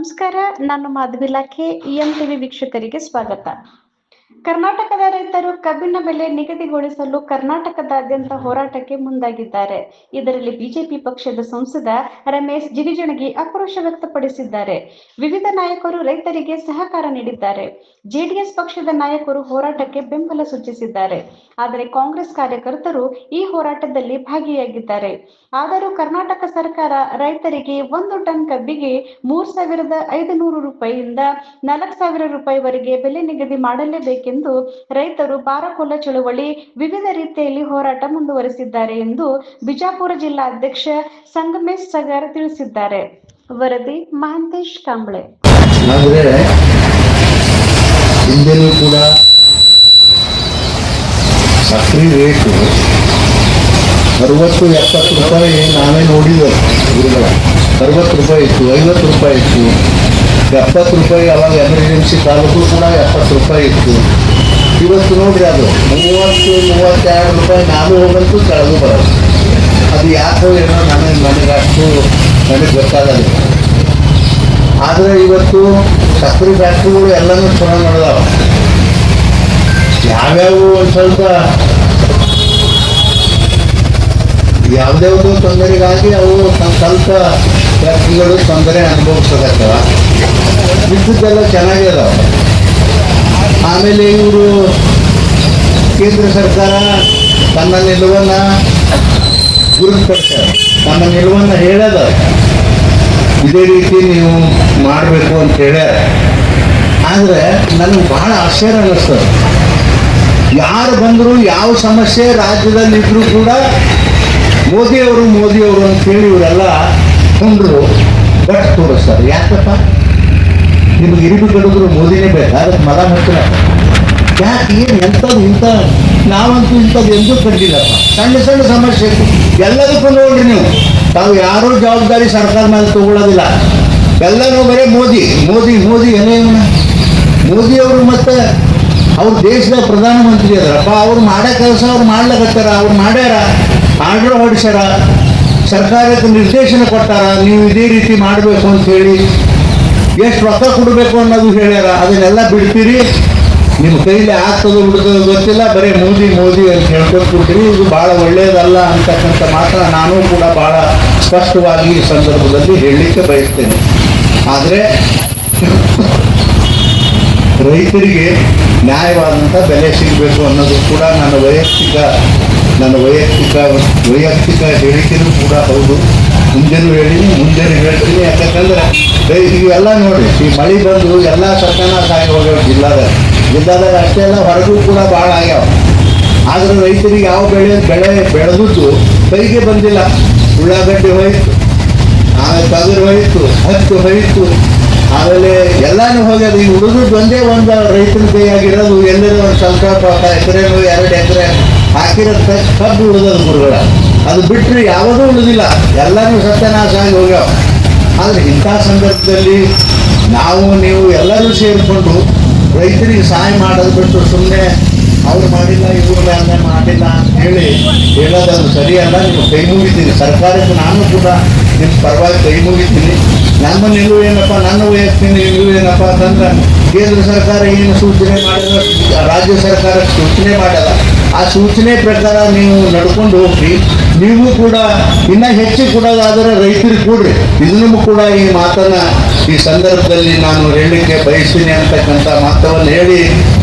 ನಮಸ್ಕಾರ ನಾನು ಮಾಧವಿಲಾಖೆ EM TV ವೀಕ್ಷಕರಿಗೆ ಸ್ವಾಗತ. ಕರ್ನಾಟಕದ ರೈತರು ಕಬ್ಬಿನ ಬೆಲೆ ನಿಗದಿಗೊಳಿಸಲು ಕರ್ನಾಟಕದಾದ್ಯಂತ ಹೋರಾಟಕ್ಕೆ ಮುಂದಾಗಿದ್ದಾರೆ. ಇದರಲ್ಲಿ ಬಿಜೆಪಿ ಪಕ್ಷದ ಸಂಸದ ರಮೇಶ್ ಜಿಗಿಜಣಗಿ ಆಕ್ರೋಶ ವ್ಯಕ್ತಪಡಿಸಿದ್ದಾರೆ. ವಿವಿಧ ನಾಯಕರು ರೈತರಿಗೆ ಸಹಕಾರ ನೀಡಿದ್ದಾರೆ. ಜೆಡಿಎಸ್ ಪಕ್ಷದ ನಾಯಕರು ಹೋರಾಟಕ್ಕೆ ಬೆಂಬಲ ಸೂಚಿಸಿದ್ದಾರೆ. ಆದರೆ ಕಾಂಗ್ರೆಸ್ ಕಾರ್ಯಕರ್ತರು ಈ ಹೋರಾಟದಲ್ಲಿ ಭಾಗಿಯಾಗಿದ್ದಾರೆ. ಆದರೂ ಕರ್ನಾಟಕ ಸರ್ಕಾರ ರೈತರಿಗೆ ಒಂದು ಟನ್ ಕಬ್ಬಿಗೆ ಮೂರ್ ಸಾವಿರದ ಐದು ನೂರು ರೂಪಾಯಿಯಿಂದ ನಾಲ್ಕು ಸಾವಿರ ರೂಪಾಯಿವರೆಗೆ ಬೆಲೆ ನಿಗದಿ ಮಾಡಲೇಬೇಕೆಂದು ರೈತರು ಪಾರಕೊಲ್ಲ ಚಳುವಳಿ ವಿವಿಧ ರೀತಿಯಲ್ಲಿ ಹೋರಾಟ ಮುಂದುವರೆಸಿದ್ದಾರೆ ಎಂದು ಬಿಜಾಪುರ ಜಿಲ್ಲಾ ಅಧ್ಯಕ್ಷ ಸಂಗಮೇಶ್ ಸಗರ್ ತಿಳಿಸಿದ್ದಾರೆ. ವರದಿ ಮಹಂತೇಶ್ ಕಾಂಬ್ಳೆ. ಕೂಡ ಸಕ್ರೆ ರೇಟು ಅರವತ್ತು ಎಪ್ಪತ್ತು ರೂಪಾಯಿ ನಾವೇ ನೋಡಿದ್ದೆ ಅರವತ್ತು ರೂಪಾಯಿ ಇತ್ತು, ಐವತ್ತು ರೂಪಾಯಿ ಇತ್ತು. ಎಪ್ಪತ್ತು ರೂಪಾಯಿ ಅವಾಗ ಎಮರ್ಜೆನ್ಸಿ ಕಾಲಕ್ಕೂ ಕೂಡ ಎಪ್ಪತ್ತು ರೂಪಾಯಿ ಇತ್ತು. ಇವತ್ತು ನೋಡ್ರಿ ಅದು, ಮೂವತ್ತು, ಮೂವತ್ತೆರಡು ರೂಪಾಯಿ ನಾನು ಹೋಗಂತೂ ಕೆಳಗೂ ಬರೋದು. ಅದು ಯಾಕೋ ಏನೋ ನನಗೆ ನನಗೆ ಅಷ್ಟು ನನಗೆ ಗೊತ್ತಾಗಲ್ಲ. ಆದರೆ ಇವತ್ತು ಸಕ್ಕರೆ ಫ್ಯಾಕ್ಟ್ರಿಗಳು ಎಲ್ಲನೂ ಚಲೋ ನಡೆದಾವ. ಯಾವ್ಯಾವ ಒಂದು ಸ್ವಲ್ಪ ಯಾವುದ್ಯಾವುದೋ ತೊಂದರೆಗಾಗಿ ಅವು ಸ್ವಲ್ಪ ತೊಂದರೆ ಅನುಭವಿಸಕತ್ತವ ಮಿಕ್ಕದ್ದೆಲ್ಲ ಚೆನ್ನಾಗೇ ಅದಾವ. ಆಮೇಲೆ ಇವರು ಕೇಂದ್ರ ಸರ್ಕಾರ ತನ್ನ ನಿಲುವನ್ನು ಗುರುಪಡಿಸ್ಯಾರ ತನ್ನ ನಿಲುವನ್ನು ಹೇಳದ. ಇದೇ ರೀತಿ ನೀವು ಮಾಡಬೇಕು ಅಂತ ಹೇಳ್ಯಾರ ಆದರೆ ನನಗೆ ಬಹಳ ಆಶ್ಚರ್ಯ ಅನ್ನಿಸ್ತದೆ. ಯಾರು ಬಂದರೂ ಯಾವ ಸಮಸ್ಯೆ ರಾಜ್ಯದಲ್ಲಿ ಇದ್ರೂ ಕೂಡ ಮೋದಿಯವರು ಮೋದಿಯವರು ಅಂತೇಳಿ ಇವರೆಲ್ಲ ಕೊಂಡ್ರು ಬಟ್ ತೋರಿಸ್ತಾರೆ ಯಾಕಪ್ಪ? ನಿಮ್ಗೆ ಇರಿದು ಕೇಳಿದ್ರು ಮೋದಿನೇ ಬೇಡ ಅದಕ್ಕೆ ಮರ ಹತ್ತಿರ ಯಾಕೆ, ಏನು ಎಂಥದ್ದು ಇಂಥ, ನಾವಂತೂ ಇಂಥದ್ದು ಎಂದೂ ಕಂಡಿಲ್ಲಪ್ಪ ಸಣ್ಣ ಸಣ್ಣ ಸಮಸ್ಯೆ ಎಲ್ಲದಕ್ಕೂ ನೋಡ್ರಿ ನೀವು. ತಾವು ಯಾರೂ ಜವಾಬ್ದಾರಿ ಸರ್ಕಾರ ಮೇಲೆ ತಗೊಳ್ಳೋದಿಲ್ಲ. ಎಲ್ಲರೂ ಬರೀ ಮೋದಿ ಮೋದಿ ಮೋದಿ ಏನೇ ಮೋದಿಯವರು ಮತ್ತೆ ಅವ್ರ ದೇಶದ ಪ್ರಧಾನಮಂತ್ರಿ ಅದರಪ್ಪ ಅವ್ರು ಮಾಡೋ ಕೆಲಸ ಅವ್ರು ಮಾಡ್ಲಕತ್ತಾರ, ಅವ್ರು ಮಾಡ್ಯಾರ. ಆರ್ಡರ್ ಹೊಡಿಸ್ಯಾರ. ಸರ್ಕಾರಕ್ಕೆ ನಿರ್ದೇಶನ ಕೊಟ್ಟಾರ. ನೀವು ಇದೇ ರೀತಿ ಮಾಡಬೇಕು ಅಂತ ಹೇಳಿ ಎಷ್ಟು ರೊಕ್ಕ ಕೊಡಬೇಕು ಅನ್ನೋದು ಹೇಳ್ಯಾರ. ಅದನ್ನೆಲ್ಲ ಬಿಡ್ತೀರಿ. ನಿಮ್ಮ ಕೈಲಿ ಆಗ್ತದೋ ಬಿಡ್ತದೋ ಗೊತ್ತಿಲ್ಲ. ಬರೀ ಮೋದಿ ಮೋದಿ ಅಂತ ಹೇಳ್ಕೊಟ್ಬಿಡ್ತೀರಿ ಇದು ಭಾಳ ಒಳ್ಳೆಯದಲ್ಲ ಅಂತಕ್ಕಂಥ ಮಾತ್ರ ನಾನು ಕೂಡ ಭಾಳ ಸ್ಪಷ್ಟವಾಗಿ ಈ ಸಂದರ್ಭದಲ್ಲಿ ಹೇಳಲಿಕ್ಕೆ ಬಯಸ್ತೇನೆ. ಆದರೆ ರೈತರಿಗೆ ನ್ಯಾಯವಾದಂಥ ಬೆಲೆ ಸಿಗಬೇಕು ಅನ್ನೋದು ಕೂಡ ನನ್ನ ವೈಯಕ್ತಿಕ ನನ್ನ ವೈಯಕ್ತಿಕ ವೈಯಕ್ತಿಕ ಹೇಳಿಕೆಯೂ ಕೂಡ ಹೌದು. ಮುಂಜಾನೆ ಹೇಳಿ, ಮುಂಜಾನೆ ಹೇಳ್ತೀನಿ. ಯಾಕಂತಂದ್ರೆ ಇವೆಲ್ಲ ನೋಡಿ, ಈ ಮಳೆ ಬಂದು ಎಲ್ಲ ಸರ್ಕಾರ ಸಾಯಿ ಹೋಗ್ಯಾವ ಜಿಲ್ಲಾದಾಗ. ಜಿಲ್ಲಾದಾಗ ಅಷ್ಟೇ ಎಲ್ಲ ಹೊರಗೂ ಕೂಡ ಭಾಳ ಆಗ್ಯಾವ. ಆದ್ರೆ ರೈತರಿಗೆ ಯಾವ ಬೆಳೆ ಬೆಳೆ ಬೆಳೆದಿದ್ದು ಕೈಗೆ ಬಂದಿಲ್ಲ. ಉಳ್ಳಾಗಡ್ಡೆ ಹೋಯ್ತು ಆಮೇಲೆ ತೊಗರು ಹೋಯ್ತು, ಹತ್ತು ಹೋಯ್ತು. ಆಮೇಲೆ ಎಲ್ಲಾನು ಹೋಗ್ಯದ. ಈ ಉಳಿದದ್ದು ಒಂದೇ ಒಂದು ರೈತನ ಕೈಯಾಗಿರೋದು, ಎಲ್ಲರೂ ಒಂದು ಸ್ವಲ್ಪ ಎಕರೆ ಎರಡು ಎಕರೆ ಹಾಕಿರೋ ಕಬ್ಬು ಉಳಿದದ ಗುರುಗಳ. ಅದು ಬಿಟ್ಟರೆ ಯಾವುದೂ ಉಳಿದಿಲ್ಲ ಎಲ್ಲರೂ ಸತ್ಯನಾಶ ಆಗಿ ಹೋಗ್ಯಾವ. ಆದರೆ ಇಂಥ ಸಂದರ್ಭದಲ್ಲಿ ನಾವು, ನೀವು ಎಲ್ಲರೂ ಸೇರಿಕೊಂಡು ರೈತರಿಗೆ ಸಹಾಯ ಮಾಡೋದು ಬಿಟ್ಟು ಸುಮ್ಮನೆ ಅವ್ರು ಮಾಡಿಲ್ಲ, ಇವ್ರು ಮೇಲೆ ಮಾಡಿಲ್ಲ ಅಂತ ಹೇಳಿ ಅದು ಸರಿಯಲ್ಲ. ನೀವು ಕೈ ಮುಗಿತೀನಿ ಸರ್ಕಾರಕ್ಕೆ ನಾನು ಕೂಡ ನಿಮ್ಮ ಪರವಾಗಿ ಕೈ ಮುಗಿತೀನಿ. ನಮ್ಮ ನಿಲುವು ಏನಪ್ಪ, ನನ್ನ ವೈಯಕ್ತಿಕ ನಿಲುವು ಏನಪ್ಪ ಅಂತಂದ್ರೆ ಕೇಂದ್ರ ಸರ್ಕಾರ ಏನು ಸೂಚನೆ ಮಾಡಿದ ರಾಜ್ಯ ಸರ್ಕಾರ ಸೂಚನೆ ಮಾಡಲ್ಲ. ಆ ಸೂಚನೆ ಪ್ರಕಾರ ನೀವು ನಡ್ಕೊಂಡು ಹೋಗ್ರಿ. ನೀವು ಕೂಡ ಇನ್ನ ಹೆಚ್ಚು ಕೊಡೋದಾದರೆ ರೈತರು ಕೊಡ್ರಿ. ಇದನ್ನು ಕೂಡ ಈ ಮಾತನ್ನ ಈ ಸಂದರ್ಭದಲ್ಲಿ ನಾನು ಹೇಳಲಿಕ್ಕೆ ಬಯಸ್ತೀನಿ ಅಂತಕ್ಕಂಥ ಮಾತವನ್ನು ಹೇಳಿ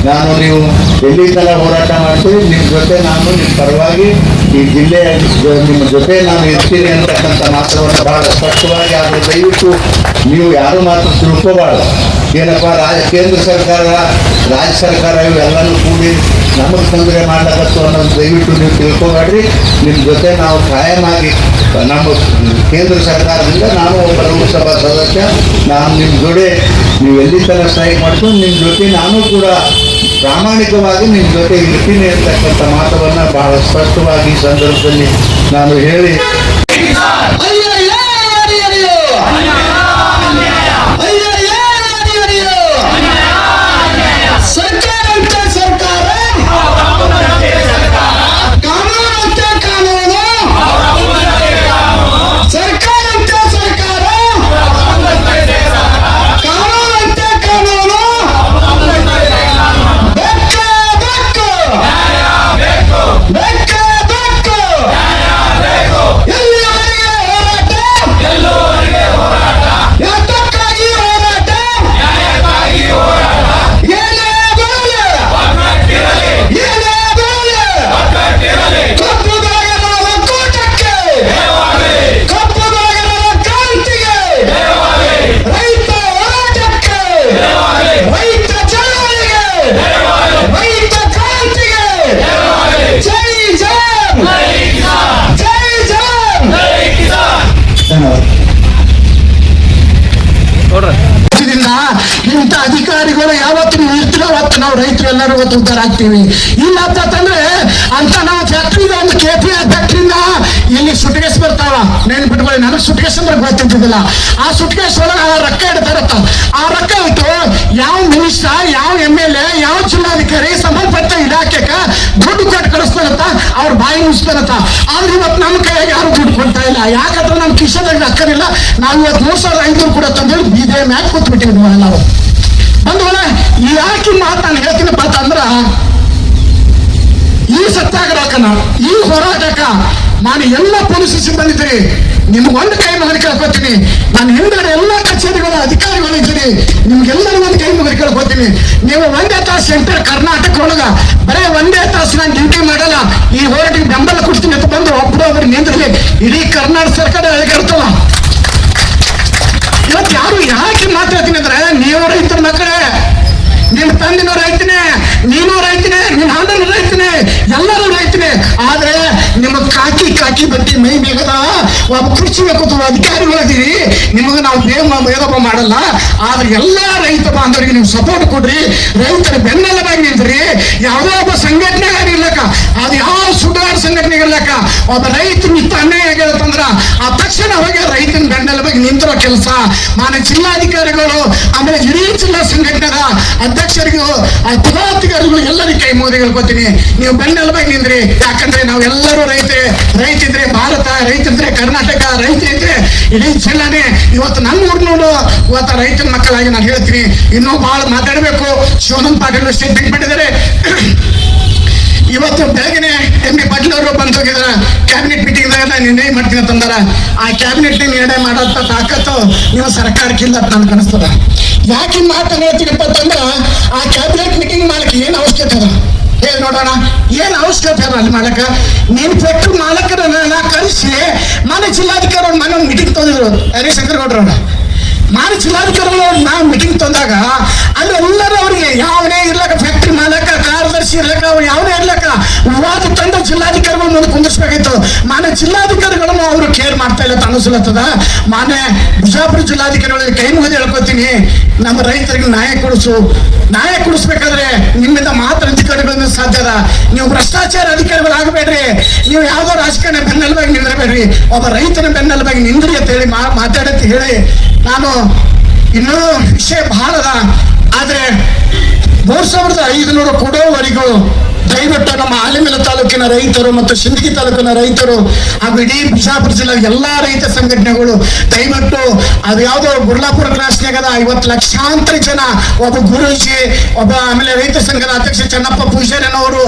ನಾನು ನೀವು ಎಲ್ಲಿ ಥರ ಹೋರಾಟ ಮಾಡ್ತೀವಿ ನಿಮ್ಮ ಜೊತೆ ನಾನು ನಿಮ್ಮ ಪರವಾಗಿ ಈ ಜಿಲ್ಲೆಯ ನಿಮ್ಮ ಜೊತೆ ನಾನು ಇರ್ತೀನಿ ಅಂತಕ್ಕಂಥ ಮಾತವನ್ನು ಬಹಳ ಸ್ಪಷ್ಟವಾಗಿ ಆದರೆ ದಯವಿಟ್ಟು ನೀವು ಯಾರು ಮಾತ್ರ ತಿಳ್ಕೋಬಾರ್ದು. ಏನಪ್ಪ ರಾಜ್ಯ ಕೇಂದ್ರ ಸರ್ಕಾರ, ರಾಜ್ಯ ಸರ್ಕಾರ ಇವೆಲ್ಲನೂ ಕೂಡಿ ನಮಗೆ ತೊಂದರೆ ಮಾಡ್ಲಕತ್ತು ಅನ್ನೋದು ದಯವಿಟ್ಟು ನೀವು ತಿಳ್ಕೊಬೇಡ್ರಿ. ನಿಮ್ಮ ಜೊತೆ ನಾವು ಕಾಯಮಾಗಿ ನಮ್ಮ ಕೇಂದ್ರ ಸರ್ಕಾರದಿಂದ ನಾನು ಒಬ್ಬ ಲೋಕಸಭಾ ಸದಸ್ಯ, ನಾನು ನಿಮ್ಮ ಜೊತೆ, ನೀವು ಎಲ್ಲಿ ತನಕ ಸ್ಟ್ರೈಕ್ ಮಾಡ್ಕೊಂಡು ನಿಮ್ಮ ಜೊತೆ ನಾನು ಕೂಡ ಪ್ರಾಮಾಣಿಕವಾಗಿ ನಿಮ್ಮ ಜೊತೆ ಇರ್ತೀನಿ ಅಂತಕ್ಕಂಥ ಮಾತವನ್ನು ಬಹಳ ಸ್ಪಷ್ಟವಾಗಿ ಸಂದರ್ಭದಲ್ಲಿ ನಾನು ಹೇಳಿ. ಇವತ್ತು ಉದ್ಧಾರ ಆಗ್ತೀವಿ ಇಲ್ಲ ಅಂತಂದ್ರೆ ಅಂತ ನಾವು ಫ್ಯಾಕ್ಟ್ರಿದ ಒಂದು ಕೆ ಪಿ ಆರ್ ಫ್ಯಾಕ್ಟ್ರಿಯಿಂದ ಇಲ್ಲಿ ಸುಟ್ಕೇಸ್ ಬರ್ತಾವ. ನೆನ್ಪಿಟ್ಕೊಳ್ಳಿ ನನಗೆ ಸುಟ್ಕೇಸ್ ಅಂದ್ರೆ ಗೊತ್ತಿದ್ದಿಲ್ಲ ಆ ಸುಟ್ಕೇಸ್ ಒಳಗೆ ಆ ರೊಕ್ಕ ಇಡ್ತಾರತ್ತ ಆ ರೊಕ್ಕ ಇಟ್ಟು ಯಾವ ಮಿನಿಸ್ಟರ್ ಯಾವ ಎಂ ಎಲ್ ಎ ಯಾವ ಜಿಲ್ಲಾಧಿಕಾರಿ ಸಂಬಂಧಪಟ್ಟ ಇಲಾಖೆಗ ದುಡ್ಡು ಕೊಟ್ಟು ಕಳಿಸ್ತಾರತ್ತ ಅವ್ರ ಬಾಯಿ ಮುಗಿಸ್ತಾರತ್ತ ಆದ್ರೆ ಇವತ್ತು ನಮ್ಮ ಕೈಯಾಗ ಯಾರು ದುಡ್ಡು ಕೊಡ್ತಾ ಇಲ್ಲ. ಯಾಕಂದ್ರೆ ನಮ್ಮ ಕಿಶದಾಗ ಅಕ್ಕರಿಲ್ಲ. ನಾವು ಇವತ್ತು ಮೂರು ಸಾವಿರದ ಐನೂರು ಕೂಡ ತಂದೇಳಿ ಬೀದೇ ಮ್ಯಾಕ್ ಕೂತ್ಬಿಟ್ಟಿದ್ವಿ ನಾವು. ಬಂದವಲ್ಲ ಯಾಕೆ ಮಾತು ನಾನು ಹೇಳ್ತೀನಪ್ಪ ಅಂತಂದ್ರ ಈ ಸತ್ಯಾಗ್ರಹಕ್ಕನ ಈ ಹೋರಾಟಕ್ಕ ನಾನು ಎಲ್ಲ ಪೊಲೀಸ್ ಸಿಬ್ಬಂದಿದ್ದೀರಿ ನಿಮ್ಗೆ ಒಂದು ಕೈ ಮುಗಿದು ಕೇಳ್ಕೊತೀನಿ. ನಾನು ಹಿಂದಡೆ ಎಲ್ಲ ಕಚೇರಿಗಳ ಅಧಿಕಾರಿಗಳು ಇದ್ದೀರಿ ನಿಮ್ಗೆಲ್ಲರೂ ಒಂದು ಕೈ ಮುಗಿದು ಕೇಳ್ಕೊತೀನಿ. ನೀವು ಒಂದೇ ತಾಸು ಸೆಂಟರ್ ಕರ್ನಾಟಕ ಒಳಗ ಬರೀ ಒಂದೇ ತಾಸು ನಾನು ಡ್ಯೂಟಿ ಮಾಡಲ್ಲ. ಈ ಹೋರಾಟಕ್ಕೆ ಬೆಂಬಲ ಕೊಡ್ತೀನಿ ಅಂತ ಬಂದು ಒಬ್ಬರೊಬ್ಬರು ನಿಂದ್ರಲಿ ಇಡೀ ಕರ್ನಾಟಕ ಸರ್ಕಾರ ಅಳಗಾಡ್ತವ ಇವತ್ತು ಯಾರು ಯಾಕೆ ಮಾತಾಡ್ತೀನಿ ಅಂದ್ರೆ, ನೀವು ರೈತರ ಮಕ್ಕಳೇ ನಿಮ್ ತಂದಿನ ರೈತನೇ ನೀನು ರೈತನೇ ನಿಮ್ ಅಣ್ಣನ ರೈತನೇ ಎಲ್ಲರೂ ರೈತನೇ ಆದ್ರೆ ನಿಮ್ಮ ಕಾಕಿ ಕಾಕಿ ಬಟ್ಟಿ ಮೈ ಮೇಗದ ಒಬ್ಬ ಕುರ್ಚಿ ಕೂತು ಅಧಿಕಾರಿಗಳಿದ್ದೀರಿ ನಿಮಗೆ ನಾವು ಬೇಗ ಭೇದಪ್ಪ ಮಾಡಲ್ಲ, ಆದ್ರೆ ಎಲ್ಲಾ ರೈತ ಬಾಂಧವರಿಗೆ ನೀವು ಸಪೋರ್ಟ್ ಕೊಡ್ರಿ, ರೈತರ ಬೆನ್ನೆಲುಬಾಗಿ ನಿಂತ್ರಿ, ಯಾವುದೋ ಒಬ್ಬ ಸಂಘಟನೆ ಇರ್ಲಕ್ಕ ಅದು ಯಾವ ಸುಡಾರ ಸಂಘಟನೆ ಇರ್ಲಕ್ಕ ಒಬ್ಬ ರೈತ ಮಿತ್ತ ಅನ್ಯಾಯ ಆಗಿರತ್ತಂದ್ರ ಆ ತಕ್ಷಣ ಹೋಗಿ ರೈತನ ಬೆನ್ನೆಲುಬಾಗಿ ನಿಂತಿರೋ ಕೆಲಸ. ಮಾನ್ಯ ಜಿಲ್ಲಾಧಿಕಾರಿಗಳು, ಆಮೇಲೆ ಇಡೀ ಜಿಲ್ಲಾ ಸಂಘಟನೆದ ಅಧ್ಯಕ್ಷರಿಗೂ ಪದಾಧಿಕಾರಿಗಳು ಎಲ್ಲರಿಗೂ ಕೈ ಮೋದಿ ಹೇಳ್ಕೊತೀನಿ ನೀವು ಬೆನ್ನೆಲುಬಾಗಿ ನಿಂದ್ರಿ. ಯಾಕಂದ್ರೆ ನಾವು ಎಲ್ಲರೂ ರೈತರೇ ರೈತ ಇದ್ರೆ ಭಾರತ ರೈತ ಇದ್ರೆ ಕರ್ನಾಟಕ ರೈತ ಇದ್ರೆ ಇಡೀ ಜಿಲ್ಲಾನೇ. ಇವತ್ತು ನಮ್ಮ ಊರ್ ನೋಡು. ಇವತ್ತು ರೈತನ ಮಕ್ಕಳಾಗಿ ನಾನು ಹೇಳ್ತೀನಿ. ಇನ್ನೂ ಬಹಳ ಮಾತಾಡಬೇಕು. ಶಿವಾನಂದ ಪಾಟೀಲ್ ಸ್ಟೇಟ್ಮೆಂಟ್ ಮಾಡಿದ್ದಾರೆ ಇವತ್ತು ಬೆಳಗ್ಗೆ ಎಂ ಬಿ ಪಾಟೀಲ್ ಅವರು ಬಂದು ಹೋಗಿದಾರ. ಕ್ಯಾಬಿನೆಟ್ ಮೀಟಿಂಗ್ ನಿರ್ಣಯ ಮಾಡ್ತೀನಿ ಅಂತಂದಾರ ಆ ಕ್ಯಾಬಿನೆಟ್ ನಿರ್ಣಯ ಮಾಡೋಂಥ ತಾಕತ್ತು ನೀವು ಸರ್ಕಾರಕ್ಕೆ ಇಲ್ಲ ಅಂತ ನನ್ಗೆ ಅನಿಸ್ತದ. ಯಾಕೆ ಮಾತನ್ನ ಹೇಳ್ತೀನಪ್ಪ ಅಂತಂದ್ರ, ಆ ಕ್ಯಾಬಿನೆಟ್ ಮೀಟಿಂಗ್ ಮಾಡಕ್ಕೆ ಏನು ಅವಶ್ಯಕತೆ ಅದ? ಹೇಳಿ ನೋಡೋಣ. ಏನ್ ಅವಶ್ಯಕತೆ ಅದ ಅಲ್ಲಿ ಮಾಡಕ ನೀನ್ ಫ್ಯಾಕ್ಟ್ರಿ ಮಾಲಕರನ್ನ ಕರೆಸಿ, ಮನೆ ಜಿಲ್ಲಾಧಿಕಾರಿ ಮನೆ ಮೀಟಿಂಗ್ ತಂದಿದ್ರು ಹರಿಶಂಕರ್ ಗೌಡ್ರವ್ರ. ಮಾನ ಜಿಲ್ಲಾಧಿಕಾರಿಗಳು ನಾವು ಮೀಟಿಂಗ್ ತಂದಾಗ ಅಲ್ಲಿ ಎಲ್ಲರೂ ಅವರಿಗೆ, ಯಾವನೇ ಇರ್ಲಕ್ಕ ಫ್ಯಾಕ್ಟ್ರಿ ಮಾಲಕ, ಕಾರ್ಯದರ್ಶಿ ಇರ್ಲಕ್ಕ, ಅವ್ರು ಯಾವನೇ ಇರ್ಲಕ್ಕ, ವಿವಾದ ತಂದ ಜಿಲ್ಲಾಧಿಕಾರಿಗಳು ಮುಂದೆ ಕುಂದಿಸ್ಬೇಕಾಯ್ತು ಮಾನ್ಯ ಜಿಲ್ಲಾಧಿಕಾರಿಗಳನ್ನು ಅವರು ಕೇರ್ ಮಾಡ್ತಾ ಇಲ್ಲ ಅನಿಸ್ಲತ್ತದ ಮಾನ್ಯ ಬಿಜಾಪುರ ಜಿಲ್ಲಾಧಿಕಾರಿಗಳಿಗೆ ಕೈ ಮುಗಿದು ಹೇಳ್ಕೊತೀನಿ. ನಮ್ಮ ರೈತರಿಗೆ ನ್ಯಾಯ ಕೊಡಿಸು. ನ್ಯಾಯ ಕೊಡಿಸ್ಬೇಕಾದ್ರೆ ನಿಮ್ಮಿಂದ ಮಾತ್ರ ಅಧಿಕಾರಿಗಳಿಂದ ಸಾಧ್ಯ ನೀವು ಭ್ರಷ್ಟಾಚಾರ ಅಧಿಕಾರಿಗಳಾಗಬೇಡ್ರಿ. ನೀವು ಯಾವುದೋ ರಾಜಕಾರಣ ಬೆನ್ನೆಲುಬಾಗಿ ನಿಂದಿರಬೇಡ್ರಿ. ಒಬ್ಬ ರೈತನ ಬೆನ್ನೆಲುಬಾಗಿ ನಿಂದ್ರಿ ಅಂತ ಹೇಳಿ ಮಾತಾಡತ್ತೆ ಹೇಳಿ ನಾನು ಇನ್ನೂ ವಿಷಯ ಬಹಳ ಆದ್ರೆ ಮೂರ್ ಸಾವಿರದ ಐದುನೂರು ಕೊಡೋವರೆಗೂ ದಯವಿಟ್ಟು ನಮ್ಮ ಆಲಿಮಲ ತಾಲೂಕಿನ ರೈತರು ಮತ್ತು ಸಿಂದಗಿ ತಾಲೂಕಿನ ರೈತರು ಹಾಗೂ ಇಡೀ ಬಿಜಾಪುರ ಜಿಲ್ಲೆ ಎಲ್ಲಾ ರೈತ ಸಂಘಟನೆಗಳು, ದಯವಿಟ್ಟು ಅದು ಯಾವುದೋ ಗುರ್ಲಾಪುರ ಕ್ರಾಸ್ನಾಗದ ಐವತ್ತು ಲಕ್ಷಾಂತರ ಜನ ಒಬ್ಬ ಗುರೂಜಿ, ಒಬ್ಬ ಆಮೇಲೆ ರೈತ ಸಂಘದ ಅಧ್ಯಕ್ಷ ಚನ್ನಪ್ಪ ಪೂಜಾರಿನವರು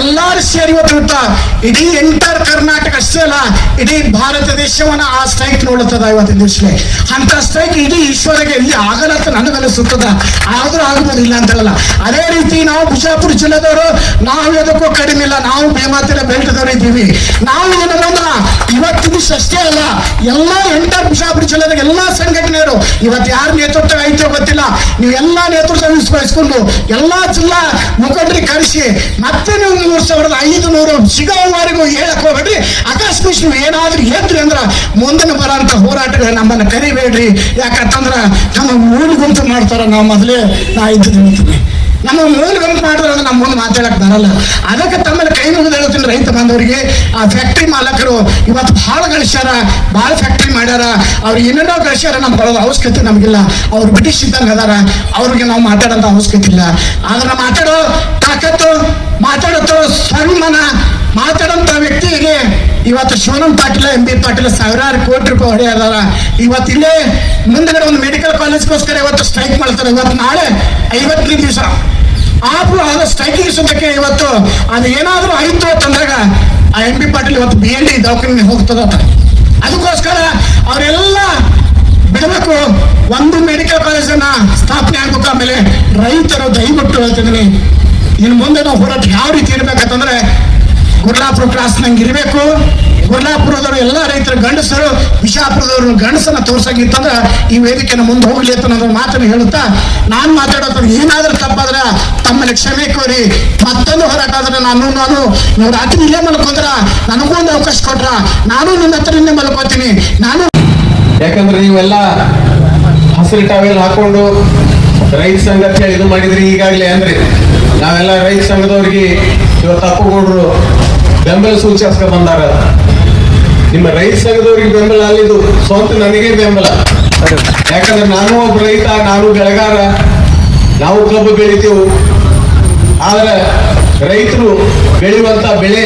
ಎಲ್ಲಾರು ಸೇರಿ ಇವತ್ತು ಇಡೀ ಎಂಟರ್ ಕರ್ನಾಟಕ ಅಷ್ಟೇ ಅಲ್ಲ, ಇಡೀ ಭಾರತ ದೇಶವನ್ನ ಆ ಸ್ಟ್ರೈಕ್ ನೋಡುತ್ತದ ಇವತ್ತಿನ ದಿವಸಕ್ಕೆ ಅಂತ ಸ್ಟ್ರೈಕ್ ಇಡೀ ಈಶ್ವರಗೆ ಇಲ್ಲಿ ಆಗಲ್ಲ ಅಂತ ನನಗನಿಸುತ್ತದ ಆದ್ರೂ ಆಗಬಹುದು ಇಲ್ಲ ಅಂತ ಹೇಳಲ್ಲ. ಅದೇ ರೀತಿ ನಾವು ಬಿಜಾಪುರ ಜಿಲ್ಲೆದವರು ನಾವು ಎದಕ್ಕೂ ಕಡಿಮೆ ಇಲ್ಲ. ನಾವು ಬೇಮಾತಿನ ಬೆಲ್ಟದವರು ಇದ್ದೀವಿ. ನಾವು ಏನಂದ್ರ ಇವತ್ತಿನ ದಿವಸ ಅಷ್ಟೇ ಅಲ್ಲ, ಎಲ್ಲಾ ಎಂಟರ್ ಬಿಜಾಪುರ ಜಿಲ್ಲೆದ ಎಲ್ಲಾ ಸಂಘಟನೆಯರು ಇವತ್ತು ಯಾರ ನೇತೃತ್ವ ಐತೋ ಗೊತ್ತಿಲ್ಲ. ನೀವು ಎಲ್ಲಾ ನೇತೃತ್ವ ವಹಿಸ್ಕೊಂಡು, ಎಲ್ಲಾ ಜಿಲ್ಲಾ ಮುಖಂಡರಿಗೆ ಕರೆಸಿ, ಮತ್ತೆ ನೀವು ಮೂರು ಸಾವಿರದ ಐದು ನೂರು ಸಿಗೋವರೆಗೂ ಹೇಳಕ್ ಹೋಗ್ಬೇಡ್ರಿ. ಅಕಸ್ಮಾತ್ ನೀವು ಏನಾದ್ರೂ ಎದ್ರಿ ಅಂದ್ರ, ಮುಂದಿನ ಬರೋಂಥ ಹೋರಾಟಗಳು ನಮ್ಮನ್ನ ಕರಿಬೇಡ್ರಿ. ಯಾಕಂತಂದ್ರ, ನಮ್ಮ ಮೂಲ ಗುಂಪು ಮಾಡ್ತಾರ, ನಾವು ಮೊದಲೇ ನಾ ಇದ್ದು ನಿಂತೀನಿ ನಮ್ಮ ಮೂಲ ಗುಂಪು ಮಾಡಿದ್ರೆ ಅಂದ್ರೆ ನಮ್ಮ ಮುಂದೆ ಮಾತಾಡಕ್ ಬರಲ್ಲ. ಅದಕ್ಕೆ ತಮ್ಮಲ್ಲಿ ಕೈ ಮುಗಿದು ಹೇಳ್ತೀನಿ ರೈತ ಬಾಂಧವರಿಗೆ, ಆ ಫ್ಯಾಕ್ಟ್ರಿ ಮಾಲಕರು ಇವತ್ತು ಭಾಳ ಗಳಿಸ್ಯಾರ, ಭಾಳ ಫ್ಯಾಕ್ಟ್ರಿ ಮಾಡ್ಯಾರ. ಅವ್ರು ಏನೇನೋ ಗಳಿಸ್ಯಾರ ನಮ್ಗೆ ಬರೋದು ಅವಶ್ಯಕತೆ ನಮಗಿಲ್ಲ. ಅವ್ರು ಬ್ರಿಟಿಷ್ ಇದ್ದಂಗೆ ಅದಾರ. ಅವ್ರಿಗೆ ನಾವು ಮಾತಾಡೋಂಥ ಅವಶ್ಯಕತೆ ಇಲ್ಲ. ಆದ್ರೆ ಮಾತಾಡೋ ತಾಕತ್ತು ಮಾತಾಡೋ ಸನ್ಮಾನ ಮಾತಾಡೋಂಥ ವ್ಯಕ್ತಿಗೆ ಇವತ್ತು ಶಿವನಂ ಪಾಟೀಲ, ಎಂ ಬಿ ಪಾಟೀಲ್ ಸಾವಿರಾರು ಕೋಟಿ ರೂಪಾಯಿ ಹೊಡೆಯದಾರ ಇವತ್ತು ಇಲ್ಲೇ ಮುಂದಗಡೆ ಒಂದು ಮೆಡಿಕಲ್ ಕಾಲೇಜ್ಗೋಸ್ಕರ ಇವತ್ತು ಸ್ಟ್ರೈಕ್ ಮಾಡ್ತಾರೆ. ಇವತ್ತು ನಾಳೆ ಐವತ್ತನೇ ದಿವಸ. ಸ್ಟ್ರೈಕಿಂಗ್ ಇವತ್ತು ಅದು ಏನಾದರೂ ಆಯ್ತು ಅಂತಂದಾಗ ಆ ಎಂ ಬಿ ಪಾಟೀಲ್ ಇವತ್ತು ಬಿ ಎಲ್ ಡಿ ದವಾಖಾನೆ ಹೋಗ್ತದ ಅದಕ್ಕೋಸ್ಕರ ಅವರೆಲ್ಲ ಬಿಡಬೇಕು. ಒಂದು ಮೆಡಿಕಲ್ ಕಾಲೇಜನ್ನ ಸ್ಥಾಪನೆ ಆಗ್ಬೇಕು ಆಮೇಲೆ ರೈತರು ದಯವಿಟ್ಟು ಹೇಳ್ತಿದ್ದೀನಿ, ಇನ್ನು ಮುಂದೆ ನಾವು ಹೋರಾಟ ಯಾವ ರೀತಿ ಇರ್ಬೇಕಂತಂದ್ರೆ ಗುರ್ಲಾಪುರ ಕ್ಲಾಸ್ ನಂಗೆ ಇರಬೇಕು. ಗುರ್ಲಾಪುರದವರು ಎಲ್ಲ ರೈತರ ಗಂಡಸರು, ವಿಜಾಪುರದವರು ಗಂಡಸನ್ನ ತೋರ್ಸಂಗಿತ್ತಂದ್ರೆ ಈ ವೇದಿಕೆನ ಮುಂದೆ ಹೋಗ್ಲಿ ಅಂತ ನನ್ನ ಮಾತನ್ನು ಹೇಳುತ್ತಾ, ನಾನು ಮಾತಾಡೋದ್ರ ಏನಾದ್ರೂ ತಪ್ಪಾದ್ರೆ ತಮ್ಮಲ್ಲಿ ಕ್ಷಮೆ ಕೋರಿ, ಮತ್ತೊಂದು ಹೋರಾಟ ಆದ್ರೆ ನಾನು ನಾನು, ನೀವು ರಾತ್ರಿ ಇಲ್ಲೇ ಮಲ್ಕೊಂಡ್ರ? ನನಗೂ ಒಂದು ಅವಕಾಶ ಕೊಟ್ರ? ನಾನು ನನ್ನ ಹತ್ರನೇ ಮಲ್ಕೋತೀನಿ. ನಾನು ಯಾಕಂದ್ರೆ ನೀವೆಲ್ಲ ಹಸಿರು ಟಾವೆಲ್ ಹಾಕೊಂಡು ರೈತ ಸಂಘಕ್ಕೆ ಇದು ಮಾಡಿದ್ರಿ, ಈಗಾಗಲೇ ಅಂದ್ರೆ. ನಾವೆಲ್ಲ ರೈತ ಸಂಘದವ್ರಿಗೆ ಇವತ್ತು ಅಪ್ಪಗೌಡ್ರು ಬೆಂಬಲ ಸೂಚಿಸ್ಕ ಬಂದಾರ. ನಿಮ್ಮ ರೈತ ಸಂಘದವ್ರಿಗೆ ಬೆಂಬಲ ಅಲ್ಲಿದು ಸ್ವಂತ ನನಗೆ ಬೆಂಬಲ. ಯಾಕಂದ್ರೆ ನಾನು ಒಬ್ಬ ರೈತ, ನಾನು ಬೆಳೆಗಾರ, ನಾವು ಕಬ್ಬು ಬೆಳಿತೀವಿ. ಆದ್ರೆ ರೈತರು ಬೆಳೆಯುವಂತ ಬೆಳೆ,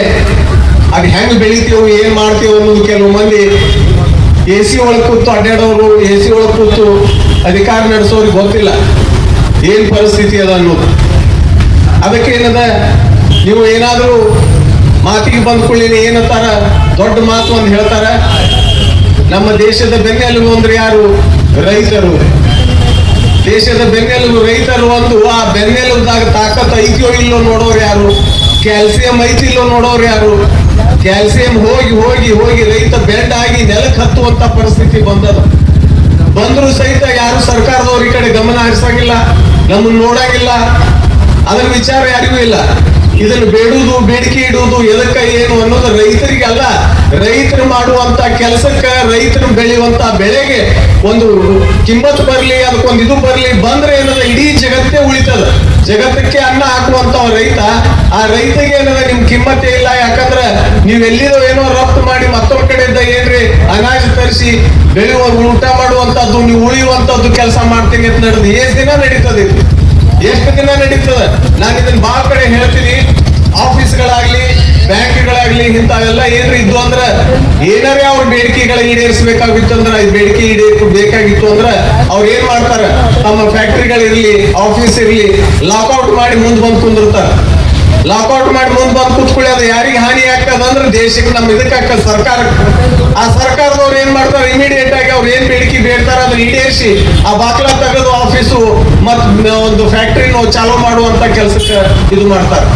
ಅದು ಹೆಂಗ್ ಬೆಳಿತೀವಿ, ಏನ್ ಮಾಡ್ತೀವಿ ಅನ್ನೋದು ಕೆಲವು ಮಂದಿ ಎ ಸಿ ಒಳಗೆ ಕೂತು ಅಡ್ಡಾಡೋರು, ಎ ಸಿ ಒಳಗೆ ಕೂತು ಅಧಿಕಾರ ನಡೆಸೋರಿಗೆ ಗೊತ್ತಿಲ್ಲ. ಏನ್ ಪರಿಸ್ಥಿತಿ ಅದ ಅನ್ನೋದು. ಅದಕ್ಕೆ ಏನದ, ನೀವು ಏನಾದರೂ ಮಾತಿಗೆ ಬಂದ್ಕೊಳ್ಳಿ ಏನಂತಾರ? ದೊಡ್ಡ ಮಾತು ಅಂತ ಹೇಳ್ತಾರ. ನಮ್ಮ ದೇಶದ ಬೆನ್ನೆಲುಬು ಅಂದ್ರೆ ಯಾರು? ರೈತರು. ದೇಶದ ಬೆನ್ನೆಲುಬು ರೈತರು ಒಂದು ಆ ಬೆನ್ನೆಲುಬುದಾಗ ತಾಕತ್ ಐತಿಯೋ ಇಲ್ಲೋ ನೋಡೋರು ಯಾರು? ಕ್ಯಾಲ್ಸಿಯಂ ಐತಿಲ್ಲೋ ನೋಡೋರು ಯಾರು? ಕ್ಯಾಲ್ಸಿಯಂ ಹೋಗಿ ಹೋಗಿ ಹೋಗಿ ರೈತ ಬೆಂಡ್ ಆಗಿ ನೆಲಕ್ಕೆ ಹತ್ತುವಂತ ಪರಿಸ್ಥಿತಿ ಬಂದದ. ಬಂದ್ರು ಸಹಿತ ಯಾರು ಸರ್ಕಾರದವ್ರ ಈ ಕಡೆ ಗಮನ ಹರಿಸಂಗಿಲ್ಲ, ನಮ್ಮನ್ನು ನೋಡಂಗಿಲ್ಲ. ಅದರ ವಿಚಾರ ಯಾರಿಗೂ ಇಲ್ಲ. ಇದನ್ನು ಬೇಡುವುದು, ಬೇಡಿಕೆ ಇಡುವುದು ಎದಕ್ಕ, ಏನು ಅನ್ನೋದು ರೈತರಿಗೆ ಅಲ್ಲ. ರೈತರು ಮಾಡುವಂತ ಕೆಲಸಕ್ಕ ರೈತರು ಬೆಳೆಯುವಂತ ಬೆಳೆಗೆ ಒಂದು ಕಿಮ್ಮತ್ ಬರಲಿ, ಅದಕ್ಕೊಂದು ಇದು ಬರಲಿ, ಬಂದ್ರೆ ಏನದ, ಇಡೀ ಜಗತ್ತೇ ಉಳಿತದ. ಜಗತ್ತಕ್ಕೆ ಅನ್ನ ಹಾಕುವಂತ ರೈತ, ಆ ರೈತಗೆ ಏನದ, ನಿಮ್ ಕಿಮ್ಮತ್ತೇ ಇಲ್ಲ. ಯಾಕಂದ್ರೆ ನೀವ್ ಎಲ್ಲಿದೋ ಏನೋ ರಫ್ತು ಮಾಡಿ ಮತ್ತೊಂದ್ ಕಡೆಯಿಂದ ಏನ್ರಿ ಅನಾಜ್ ತರಿಸಿ ಬೆಳೆಯುವ, ಊಟ ಮಾಡುವಂತದ್ದು, ನೀವು ಉಳಿಯುವಂತದ್ದು ಕೆಲಸ ಮಾಡ್ತೀನಿ ಅಂತ ನಡೆದು, ಏಸ್ ದಿನ ನಡೀತದೆ? ಎಷ್ಟು ದಿನ ನಡೀತದೆ? ನಾನು ಇದನ್ನ ಬಹಳ ಕಡೆ ಹೇಳ್ತೀನಿ. ಆಫೀಸ್ಗಳಾಗ್ಲಿ, ಬ್ಯಾಂಕ್ಗಳಾಗ್ಲಿ, ಇಂಥವೆಲ್ಲ ಏನ್ರಿ ಇದ್ದು ಅಂದ್ರೆ, ಏನಾರೇ ಅವ್ರ ಬೇಡಿಕೆಗಳ ಈಡೇರಿಸಬೇಕಾಗಿತ್ತು ಅಂದ್ರೆ ಈ ಬೇಡಿಕೆ ಈಡೇರಿಕೆ ಬೇಕಾಗಿತ್ತು ಅಂದ್ರೆ, ಅವ್ರು ಏನ್ ಮಾಡ್ತಾರೆ? ತಮ್ಮ ಫ್ಯಾಕ್ಟ್ರಿಗಳಿರ್ಲಿ, ಆಫೀಸ್ ಇರ್ಲಿ ಲಾಕ್ಔಟ್ ಮಾಡಿ ಮುಂದೆ ಬಂದು ಕುಂದಿರ್ತಾರ. ಲಾಕ್ಔಟ್ ಮಾಡಿ ಮುಂದೆ ಬಂದ್ ಕುತ್ಕೊಳ್ಳಿ, ಅದು ಯಾರಿಗೆ ಹಾನಿ ಆಗ್ತದ ಅಂದ್ರೆ ದೇಶಕ್ಕೆ ನಮ್ಮ ಇದಕ್ಕೆ ಸರ್ಕಾರ. ಆ ಸರ್ಕಾರದವ್ರು ಏನ್ ಮಾಡ್ತಾರೆ? ಇಮಿಡಿಯೇಟ್ ಆಗಿ ಅವ್ರು ಏನ್ ಬೇಡಿಕೆ ಬೇಡ್ತಾರ ಅದನ್ನ ಈಡೇರಿಸಿ, ಆ ಬಾಕ್ಲ ತೆಗೆದು ಆಫೀಸು ಮತ್ ಒಂದು ಫ್ಯಾಕ್ಟ್ರಿನ ಚಾಲೂ ಮಾಡುವಂತ ಕೆಲಸಕ್ಕೆ ಇದು ಮಾಡ್ತಾರೆ.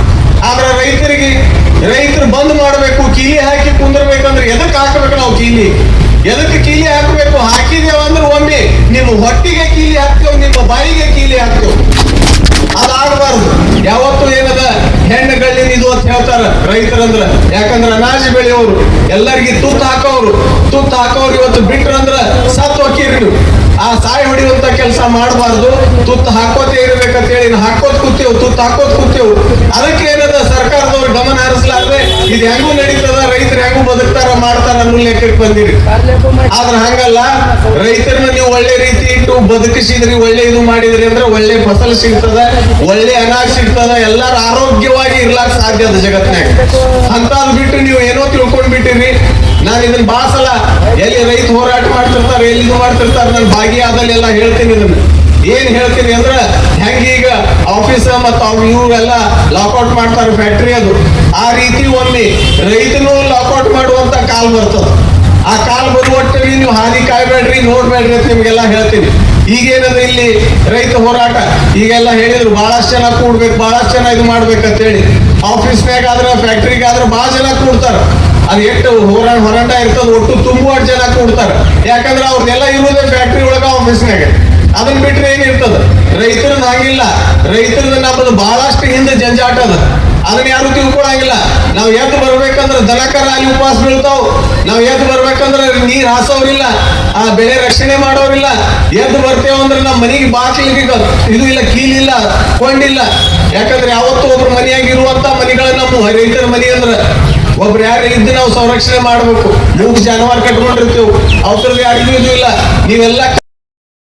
ಆದ್ರೆ ರೈತರಿಗೆ, ರೈತರು ಬಂದ್ ಮಾಡಬೇಕು, ಕೀಲಿ ಹಾಕಿ ಕುಂದಿರ್ಬೇಕಂದ್ರೆ ಎದಕ್ ಹಾಕಬೇಕು ನಾವು ಕೀಲಿ? ಎದಕ್ಕೆ ಕೀಲಿ ಹಾಕಬೇಕು? ಹಾಕಿದೇವ ಅಂದ್ರೆ ಒಮ್ಮೆ ನಿಮ್ಮ ಹೊಟ್ಟಿಗೆ ಕೀಲಿ ಹಾಕ್ತೇವೆ, ನಿಮ್ಮ ಬಾಯಿಗೆ ಕೀಲಿ ಹಾಕ್ತೇವೆ. ಅದಾಗಬಾರ್ದು. ಯಾವತ್ತು ಏನದ ಹೆಣ್ಣುಗಳಿನ ಇದು ಅಂತ ಹೇಳ್ತಾರ ರೈತರಂದ್ರ. ಯಾಕಂದ್ರ ಅನಾಜ್ ಬೆಳೆಯೋರು, ಎಲ್ಲರಿಗೆ ತುತ್ತ ಹಾಕೋರು ತುತ್ತ ಹಾಕೋರು ಇವತ್ತು ಬಿಟ್ರಂದ್ರ ಸತ್ ಹೋಗಿರಿ ನೀವು ಆ ಸಾಯಿ ಹೊಡಿಯುವಂತ ಕೆಲಸ ಮಾಡಬಾರ್ದು. ತುತ್ತ ಹಾಕೋತೇ ಇರ್ಬೇಕಂತ ಹೇಳಿ ಹಾಕೋದ್ ಕೂತೇವು ತುತ್ತ ಹಾಕೋತ್ ಕೂತೇವು ಅದಕ್ಕೆ ಏನದ ಹರಿಸಲಾರ್ದೆ ಇದು ಹೆಂಗೂ ನಡೀತದ? ರೈತರು ಹೆಂಗೂ ಬದುಕ್ತಾರ, ಮಾಡ್ತಾರ ಅನ್ನೋ ಲೆಕ್ಕಕ್ಕೆ ಬಂದಿರಿ. ಆದ್ರೆ ಹಂಗಲ್ಲ. ರೈತರನ್ನ ನೀವು ಒಳ್ಳೆ ರೀತಿ ಇಟ್ಟು ಬದುಕಿಸಿದ್ರಿ, ಒಳ್ಳೆ ಇದು ಮಾಡಿದ್ರಿ ಅಂದ್ರೆ ಒಳ್ಳೆ ಫಸಲ್ ಸಿಗ್ತದ, ಒಳ್ಳೆ ಅನಾಜ್ ಸಿಗ್ತದ, ಎಲ್ಲಾರು ಆರೋಗ್ಯವಾಗಿ ಇರ್ಲಾಕ್ ಸಾಧ್ಯ ಅದ ಜಗತ್ನಾಗ ಅಂತ ಬಿಟ್ಟು ನೀವು ಏನೋ ತಿಳ್ಕೊಂಡ್ ಬಿಟ್ಟಿರಿ ನಾನು ಇದನ್ನ ಬಾಸಲ್ಲ ಸಲ ಎಲ್ಲಿ ರೈತ ಹೋರಾಟ ಮಾಡ್ತಿರ್ತಾರ ಎಲ್ಲಿ ಇದು ಮಾಡ್ತಿರ್ತಾರೆ, ನಾನು ಭಾಗಿಯಾದಲ್ಲಿ ಎಲ್ಲ ಹೇಳ್ತೀನಿ ಇದನ್ನ. ಏನ್ ಹೇಳ್ತೀನಿ ಅಂದ್ರೆ, ಹೆಂಗ ಈಗ ಆಫೀಸ್ ಮತ್ತು ಅವ್ರು ಇವರೆಲ್ಲ ಲಾಕೌಟ್ ಮಾಡ್ತಾರೆ ಫ್ಯಾಕ್ಟ್ರಿ ಅದು. ಆ ರೀತಿ ಒಮ್ಮೆ ರೈತನು ಲಾಕೌಟ್ ಮಾಡುವಂತ ಕಾಲ್ ಬರ್ತದ. ಆ ಕಾಲ್ ಬರುವ ನೀವು ಹಾನಿ ಕಾಯ್ಬೇಡ್ರಿ, ನೋಡ್ಬೇಡ್ರಿ ಅಂತ ನಿಮ್ಗೆಲ್ಲ ಹೇಳ್ತೀನಿ. ಈಗೇನದ ಇಲ್ಲಿ ರೈತ ಹೋರಾಟ? ಈಗೆಲ್ಲ ಹೇಳಿದ್ರು, ಬಹಳಷ್ಟು ಜನ ಕೂಡ್ಬೇಕು, ಬಹಳಷ್ಟು ಜನ ಇದು ಮಾಡ್ಬೇಕಂತ ಹೇಳಿ ಫ್ಯಾಕ್ಟ್ರಿಗೆ ಆದ್ರ ಬಹಳ ಜನ ಕೂಡ್ತಾರ. ಅದು ಎಷ್ಟು ಹೋರಾಟ ಹೋರಾಟ ಇರ್ತದ, ಒಟ್ಟು ತುಂಬುವಷ್ಟು ಜನ ಕೂಡ್ತಾರ. ಯಾಕಂದ್ರೆ ಅವ್ರನ್ನೆಲ್ಲ ಇರುವುದೇ ಫ್ಯಾಕ್ಟ್ರಿ ಒಳಗ ಆಫೀಸ್ನಾಗ ಅದನ್ನ ಬಿಟ್ರೆ ಏನಿರ್ತದ ರೈತರದ್ದು ಆಗಿಲ್ಲ. ರೈತರನ್ನ ನಮ್ಮದು ಬಹಳಷ್ಟು ಹಿಂದೆ ಜಂಜಾಟ ಅದ. ಅದನ್ನ ಯಾರು ತಿಳ್ಕೊಳಂಗಿಲ್ಲ. ನಾವ್ ಎದ್ದು ಬರ್ಬೇಕಂದ್ರೆ ದನಕರ ಅಲ್ಲಿ ಉಪವಾಸ ಬೀಳ್ತಾವ್. ನಾವ್ ಎದ್ದು ಬರ್ಬೇಕಂದ್ರೆ ನೀರ್ ಹಾಸೋರಿಲ್ಲ. ಆ ಬೆಳೆ ರಕ್ಷಣೆ ಮಾಡೋರಿಲ್ಲ. ಎದ್ದು ಬರ್ತೇವ ಅಂದ್ರೆ ನಮ್ಮ ಮನೆಗೆ ಬಾಗಿಲಿಗೆ ಇದು ಇಲ್ಲ ಕೀಲಿಲ್ಲ ಕೊಂಡಿಲ್ಲ ಯಾಕಂದ್ರೆ ಯಾವತ್ತು ಒಬ್ರು ಮನೆಯಾಗಿರುವಂತ ಮನೆಗಳ ನಮ್ಮ ರೈತರ ಮನೆ ಅಂದ್ರೆ ಒಬ್ರು ಯಾರು ಇದ್ದು ನಾವು ಸಂರಕ್ಷಣೆ ಮಾಡ್ಬೇಕು. ಮೂಗು ಜಾನುವಾರು ಕಟ್ಕೊಂಡಿರ್ತೇವೆ. ಅವ್ರದ್ದು ಯಾರಿಗೂ ಇದು ಇಲ್ಲ. ನೀವೆಲ್ಲ